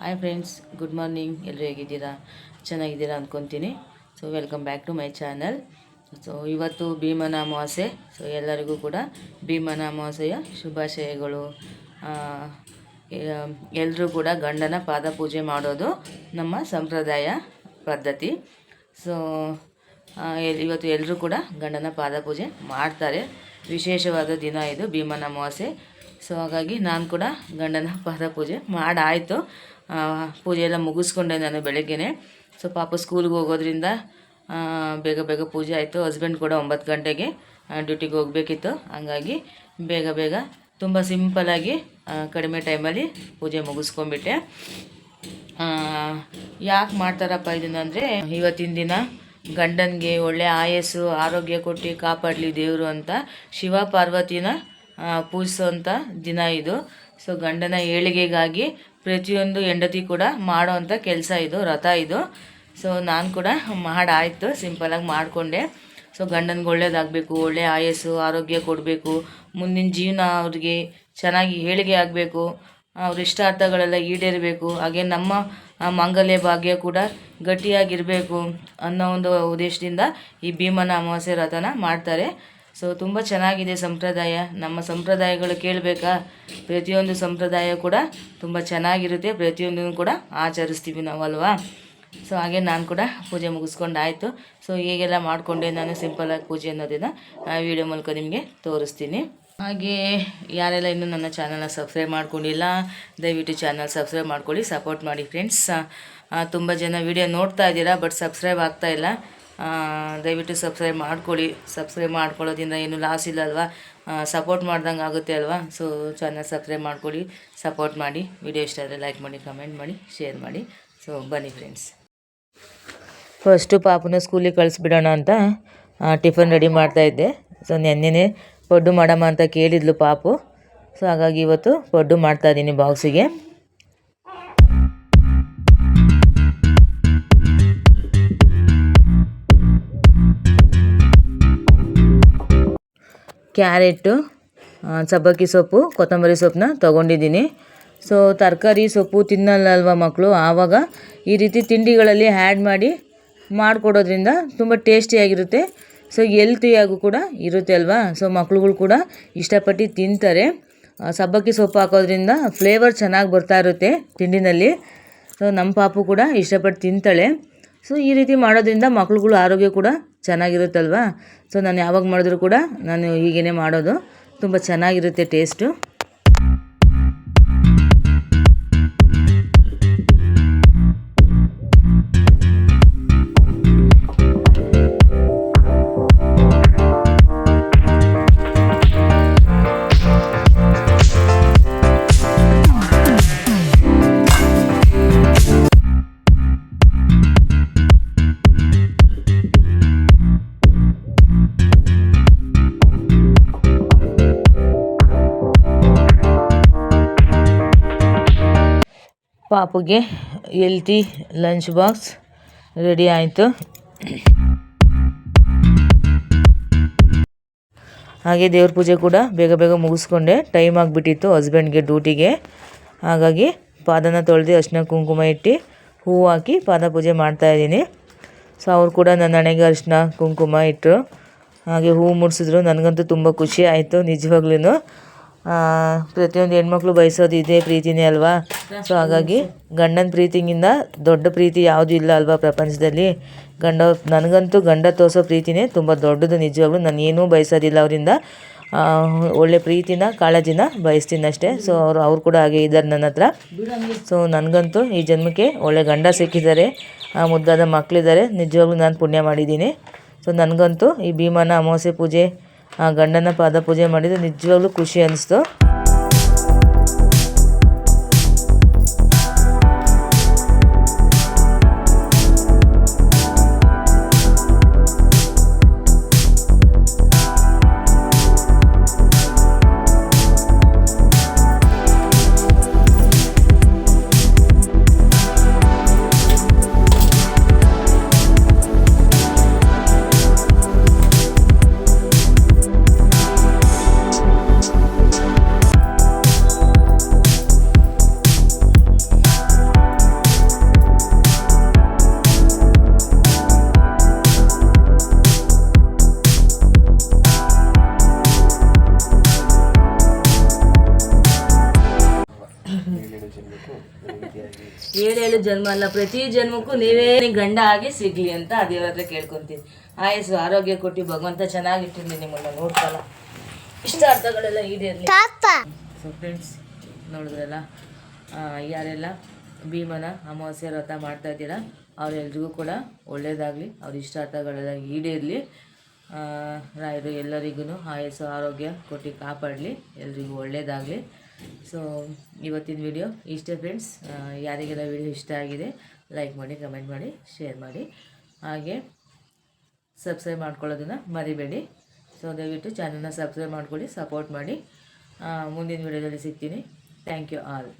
Hi friends good morning ಎಲ್ಲರೂ ಹೇಗಿದ್ದೀರಾ? ಚೆನ್ನಾಗಿದ್ದೀರಾ ಅಂದ್ಕೊತೀನಿ so welcome back to my channel so ಇವತ್ತು ಭೀಮನ ಅಮಾವಾಸ್ಯೆ. ಸೊ ಎಲ್ಲರಿಗೂ ಕೂಡ ಭೀಮನ ಅಮಾವಾಸ್ಯೆಯ ಶುಭಾಶಯಗಳು. ಎಲ್ಲರೂ ಕೂಡ ಗಂಡನ ಪಾದ ಪೂಜೆ ಮಾಡೋದು ನಮ್ಮ ಸಂಪ್ರದಾಯ ಪದ್ಧತಿ. ಸೊ ಇವತ್ತು ಎಲ್ಲರೂ ಕೂಡ ಗಂಡನ ಪಾದ ಪೂಜೆ ಮಾಡ್ತಾರೆ. ವಿಶೇಷವಾದ ದಿನ ಇದು ಭೀಮನ ಅಮಾವಾಸ್ಯೆ. ಸೊ ಹಾಗಾಗಿ ನಾನು ಕೂಡ ಗಂಡನ ಪಾದ ಪೂಜೆ ಮಾಡಾಯಿತು. ಪೂಜೆ ಎಲ್ಲ ಮುಗಿಸ್ಕೊಂಡೆ ನಾನು ಬೆಳಗ್ಗೆನೆ. ಸೊ ಪಾಪ ಸ್ಕೂಲ್ಗೆ ಹೋಗೋದ್ರಿಂದ ಬೇಗ ಬೇಗ ಪೂಜೆ ಆಯಿತು. ಹಸ್ಬೆಂಡ್ ಕೂಡ ಒಂಬತ್ತು ಗಂಟೆಗೆ ಡ್ಯೂಟಿಗೆ ಹೋಗಬೇಕಿತ್ತು. ಹಂಗಾಗಿ ಬೇಗ ಬೇಗ ತುಂಬ ಸಿಂಪಲಾಗಿ ಕಡಿಮೆ ಟೈಮಲ್ಲಿ ಪೂಜೆ ಮುಗಿಸ್ಕೊಂಬಿಟ್ಟೆ ಯಾಕೆ ಮಾಡ್ತಾರಪ್ಪ ಇದನ್ನಂದರೆ ಇವತ್ತಿನ ದಿನ ಗಂಡನಿಗೆ ಒಳ್ಳೆ ಆಯಸ್ಸು, ಆರೋಗ್ಯ ಕೊಟ್ಟು ಕಾಪಾಡಲಿ ದೇವರು ಅಂತ ಶಿವ ಪಾರ್ವತಿನ ಪೂಜಿಸೋಂಥ ದಿನ ಇದು. ಸೊ ಗಂಡನ ಏಳಿಗೆಗಾಗಿ ಪ್ರತಿಯೊಂದು ಹೆಂಡತಿ ಕೂಡ ಮಾಡೋವಂಥ ಕೆಲಸ ಇದು, ರಥ ಇದು. ಸೊ ನಾನು ಕೂಡ ಮಾಡಾಯಿತು ಸಿಂಪಲಾಗಿ ಮಾಡಿಕೊಂಡೆ. ಸೊ ಗಂಡನಿಗೆ ಒಳ್ಳೇದಾಗಬೇಕು, ಒಳ್ಳೆ ಆಯಸ್ಸು, ಆರೋಗ್ಯ ಕೊಡಬೇಕು, ಮುಂದಿನ ಜೀವನ ಅವ್ರಿಗೆ ಚೆನ್ನಾಗಿ ಏಳಿಗೆ ಆಗಬೇಕು, ಅವ್ರ ಇಷ್ಟಾರ್ಥಗಳೆಲ್ಲ ಈಡೇರಬೇಕು, ಹಾಗೆ ನಮ್ಮ ಮಂಗಲ್ಯ ಭಾಗ್ಯ ಕೂಡ ಗಟ್ಟಿಯಾಗಿರಬೇಕು ಅನ್ನೋ ಒಂದು ಉದ್ದೇಶದಿಂದ ಈ ಭೀಮನ ಅಮಾವಾಸ್ಯೆ ರಥನ ಮಾಡ್ತಾರೆ. ಸೊ ತುಂಬ ಚೆನ್ನಾಗಿದೆ ಸಂಪ್ರದಾಯ. ನಮ್ಮ ಸಂಪ್ರದಾಯಗಳು ಕೇಳಬೇಕಾ? ಪ್ರತಿಯೊಂದು ಸಂಪ್ರದಾಯ ಕೂಡ ತುಂಬ ಚೆನ್ನಾಗಿರುತ್ತೆ. ಪ್ರತಿಯೊಂದನ್ನು ಕೂಡ ಆಚರಿಸ್ತೀವಿ ನಾವು ಅಲ್ವಾ ಸೊ ಹಾಗೆ ನಾನು ಕೂಡ ಪೂಜೆ ಮುಗಿಸ್ಕೊಂಡಾಯಿತು. ಸೊ ಹೀಗೆಲ್ಲ ಮಾಡಿಕೊಂಡೆ ನಾನು ಸಿಂಪಲಾಗಿ ಪೂಜೆ ಅನ್ನೋದನ್ನು ವಿಡಿಯೋ ಮೂಲಕ ನಿಮಗೆ ತೋರಿಸ್ತೀನಿ. ಹಾಗೆ ಯಾರೆಲ್ಲ ಇನ್ನೂ ನನ್ನ ಚಾನಲ್ನ ಸಬ್ಸ್ಕ್ರೈಬ್ ಮಾಡ್ಕೊಂಡಿಲ್ಲ, ದಯವಿಟ್ಟು ಚಾನಲ್ ಸಬ್ಸ್ಕ್ರೈಬ್ ಮಾಡ್ಕೊಳ್ಳಿ ಸಪೋರ್ಟ್ ಮಾಡಿ ಫ್ರೆಂಡ್ಸ್ ತುಂಬ ಜನ ವೀಡಿಯೋ ನೋಡ್ತಾ ಇದ್ದೀರಾ ಬಟ್ ಸಬ್ಸ್ಕ್ರೈಬ್ ಆಗ್ತಾಯಿಲ್ಲ ದಯವಿಟ್ಟು ಸಬ್ಸ್ಕ್ರೈಬ್ ಮಾಡ್ಕೊಳ್ಳಿ ಸಬ್ಸ್ಕ್ರೈಬ್ ಮಾಡ್ಕೊಳ್ಳೋದ್ರಿಂದ ಏನು ಲಾಸ್ ಇಲ್ಲ ಅಲ್ವಾ? ಸಪೋರ್ಟ್ ಮಾಡ್ದಂಗೆ ಆಗುತ್ತೆ ಅಲ್ವಾ? ಸೊ ಚಾನಲ್ ಸಬ್ಸ್ಕ್ರೈಬ್ ಮಾಡ್ಕೊಳ್ಳಿ ಸಪೋರ್ಟ್ ಮಾಡಿ. ವಿಡಿಯೋ ಇಷ್ಟ ಆದರೆ ಲೈಕ್ ಮಾಡಿ ಕಮೆಂಟ್ ಮಾಡಿ ಶೇರ್ ಮಾಡಿ. ಸೊ ಬನ್ನಿ ಫ್ರೆಂಡ್ಸ್ ಫಸ್ಟು ಪಾಪನ ಸ್ಕೂಲಿಗೆ ಕಳಿಸ್ಬಿಡೋಣ ಅಂತ ಟಿಫನ್ ರೆಡಿ ಮಾಡ್ತಾಯಿದ್ದೆ ಸೊ ನೆನ್ನೆನೇ ಪಡ್ಡು ಮಾಡಮ್ಮ ಅಂತ ಕೇಳಿದ್ಲು ಪಾಪು. ಸೊ ಹಾಗಾಗಿ ಇವತ್ತು ಪಡ್ಡು ಮಾಡ್ತಾಯಿದ್ದೀನಿ ಬಾಕ್ಸಿಗೆ ಕ್ಯಾರೆಟು ಸಬ್ಬಕ್ಕಿ ಸೊಪ್ಪು, ಕೊತ್ತಂಬರಿ ಸೊಪ್ಪನ್ನ ತೊಗೊಂಡಿದ್ದೀನಿ. ಸೊ ತರಕಾರಿ ಸೊಪ್ಪು ತಿನ್ನಲ್ಲಲ್ವ ಮಕ್ಕಳು ಆವಾಗ ಈ ರೀತಿ ತಿಂಡಿಗಳಲ್ಲಿ ಆ್ಯಡ್ ಮಾಡಿ ಮಾಡಿಕೊಡೋದ್ರಿಂದ ತುಂಬ ಟೇಸ್ಟಿಯಾಗಿರುತ್ತೆ ಸೊ ಎಲ್ತಿಯಾಗೂ ಕೂಡ ಇರುತ್ತೆ ಅಲ್ವಾ? ಸೊ ಮಕ್ಳುಗಳು ಕೂಡ ಇಷ್ಟಪಟ್ಟು ತಿಂತಾರೆ. ಸಬ್ಬಕ್ಕಿ ಸೊಪ್ಪು ಹಾಕೋದ್ರಿಂದ ಫ್ಲೇವರ್ ಚೆನ್ನಾಗಿ ಬರ್ತಾ ಇರುತ್ತೆ ತಿಂಡಿನಲ್ಲಿ. ಸೊ ನಮ್ಮ ಪಾಪು ಕೂಡ ಇಷ್ಟಪಟ್ಟು ತಿಂತಾಳೆ. ಸೊ ಈ ರೀತಿ ಮಾಡೋದ್ರಿಂದ ಮಕ್ಕಳುಗಳು ಆರೋಗ್ಯ ಕೂಡ ಚೆನ್ನಾಗಿರುತ್ತಲ್ವಾ? ಸೊ ನಾನು ಯಾವಾಗ ಮಾಡಿದ್ರು ಕೂಡ ನಾನು ಹೀಗೇ ಮಾಡೋದು. ತುಂಬ ಚೆನ್ನಾಗಿರುತ್ತೆ ಟೇಸ್ಟು ಪಾಪುಗೆ ಎಲ್ತಿ ಲಂಚ್ ಬಾಕ್ಸ್ ರೆಡಿ ಆಯಿತು. ಹಾಗೆ ದೇವ್ರ ಪೂಜೆ ಕೂಡ ಬೇಗ ಬೇಗ ಮುಗಿಸ್ಕೊಂಡೆ. ಟೈಮ್ ಆಗಿಬಿಟ್ಟಿತ್ತು ಹಸ್ಬೆಂಡ್ಗೆ ಡ್ಯೂಟಿಗೆ ಹಾಗಾಗಿ ಪಾದನ ತೊಳೆದು ಅರ್ಶಿನ ಕುಂಕುಮ ಇಟ್ಟು ಹೂವು ಹಾಕಿ ಪಾದ ಪೂಜೆ ಮಾಡ್ತಾಯಿದ್ದೀನಿ ಸೊ ಅವ್ರು ಕೂಡ ನನ್ನ ಹಣೆಗೆ ಅರಿಶಿನ ಕುಂಕುಮ ಇಟ್ಟರು ಹಾಗೆ ಹೂವು ಮುಡಿಸಿದ್ರು. ನನಗಂತೂ ತುಂಬ ಖುಷಿ ಆಯಿತು ನಿಜವಾಗ್ಲೂ ಪ್ರತಿಯೊಂದು ಹೆಣ್ಮಕ್ಳು ಬಯಸೋದು ಇದೇ ಪ್ರೀತಿನೇ ಅಲ್ವಾ? ಸೊ ಹಾಗಾಗಿ ಗಂಡನ ಪ್ರೀತಿಗಿಂತ ದೊಡ್ಡ ಪ್ರೀತಿ ಯಾವುದೂ ಇಲ್ಲ ಅಲ್ವಾ ಪ್ರಪಂಚದಲ್ಲಿ? ಗಂಡ, ನನಗಂತೂ ಗಂಡ ತೋರಿಸೋ ಪ್ರೀತಿನೇ ತುಂಬ ದೊಡ್ಡದು, ನಿಜವಾಗ್ಲೂ. ನಾನು ಏನೂ ಬಯಸೋದಿಲ್ಲ ಅವರಿಂದ. ಒಳ್ಳೆ ಪ್ರೀತಿನ, ಕಾಳಜಿನ ಬಯಸ್ತೀನಿ ಅಷ್ಟೇ. ಸೊ ಅವರು, ಅವ್ರು ಕೂಡ ಹಾಗೆ ಇದ್ದಾರೆ ನನ್ನ ಹತ್ರ. ಸೊ ನನಗಂತೂ ಈ ಜನ್ಮಕ್ಕೆ ಒಳ್ಳೆ ಗಂಡ ಸಿಕ್ಕಿದ್ದಾರೆ. ಮುದ್ದಾದ ಮಕ್ಕಳಿದ್ದಾರೆ ನಿಜವಾಗ್ಲೂ ನಾನು ಪುಣ್ಯ ಮಾಡಿದ್ದೀನಿ. ಸೊ ನನಗಂತೂ ಈ ಭೀಮನ ಅಮಾವಾಸ್ಯೆ ಪೂಜೆ ಆ ಗಂಡನ ಪಾದ ಪೂಜೆ ಮಾಡಿದ್ರೆ ನಿಜವಾಗ್ಲೂ ಖುಷಿ ಅನಿಸ್ತು. ಏಳೇಳು ಜನ್ಮ ಅಲ್ಲ ಪ್ರತಿ ಜನ್ಮಕ್ಕೂ ನೀವೇ ಗಂಡ ಆಗಿ ಸಿಗ್ಲಿ ಅಂತ ಆ ದೇವ್ರ ಕೇಳ್ಕೊಂತೀನಿ ಆಯಸ್ಸು ಆರೋಗ್ಯ ಕೊಟ್ಟು ಭಗವಂತ ಚೆನ್ನಾಗಿಟ್ಟಿರ್ಲಿ ನಿಮ್ಮನ್ನ ನೋಡ್ತಲ್ಲ ಇಷ್ಟ ಅರ್ಥಗಳೆಲ್ಲ ಈಡೇರಲಿ ಸೊ ಫ್ರೆಂಡ್ಸ್ ನೋಡಿದ್ರಲ್ಲ ಯಾರೆಲ್ಲ ಭೀಮನ ಅಮಾವಾಸ್ಯ ವ್ರತ ಮಾಡ್ತಾ ಇದ್ದೀರಾ ಅವರೆಲ್ರಿಗೂ ಕೂಡ ಒಳ್ಳೆಯದಾಗಲಿ ಅವ್ರ ಇಷ್ಟಾರ್ಥಗಳೆಲ್ಲ ಈಡೇರಲಿ. ರಾಯರು ಎಲ್ಲರಿಗೂ ಆಯಸ್ಸು ಆರೋಗ್ಯ ಕೊಟ್ಟು ಕಾಪಾಡಲಿ ಎಲ್ರಿಗೂ ಒಳ್ಳೆಯದಾಗಲಿ ಸೊ ಇವತ್ತಿನ ವಿಡಿಯೋ ಇಷ್ಟೇ ಫ್ರೆಂಡ್ಸ್ ಯಾರಿಗೆಲ್ಲ ವಿಡಿಯೋ ಇಷ್ಟ ಆಗಿದೆ ಲೈಕ್ ಮಾಡಿ ಕಮೆಂಟ್ ಮಾಡಿ ಶೇರ್ ಮಾಡಿ. ಹಾಗೆ ಸಬ್ಸ್ಕ್ರೈಬ್ ಮಾಡ್ಕೊಳ್ಳೋದನ್ನು ಮರಿಬೇಡಿ. ಸೊ ದಯವಿಟ್ಟು ಚಾನಲ್ನ ಸಬ್ಸ್ಕ್ರೈಬ್ ಮಾಡ್ಕೊಳ್ಳಿ ಸಪೋರ್ಟ್ ಮಾಡಿ. ಮುಂದಿನ ವಿಡಿಯೋದಲ್ಲಿ ಸಿಗ್ತೀನಿ. Thank you all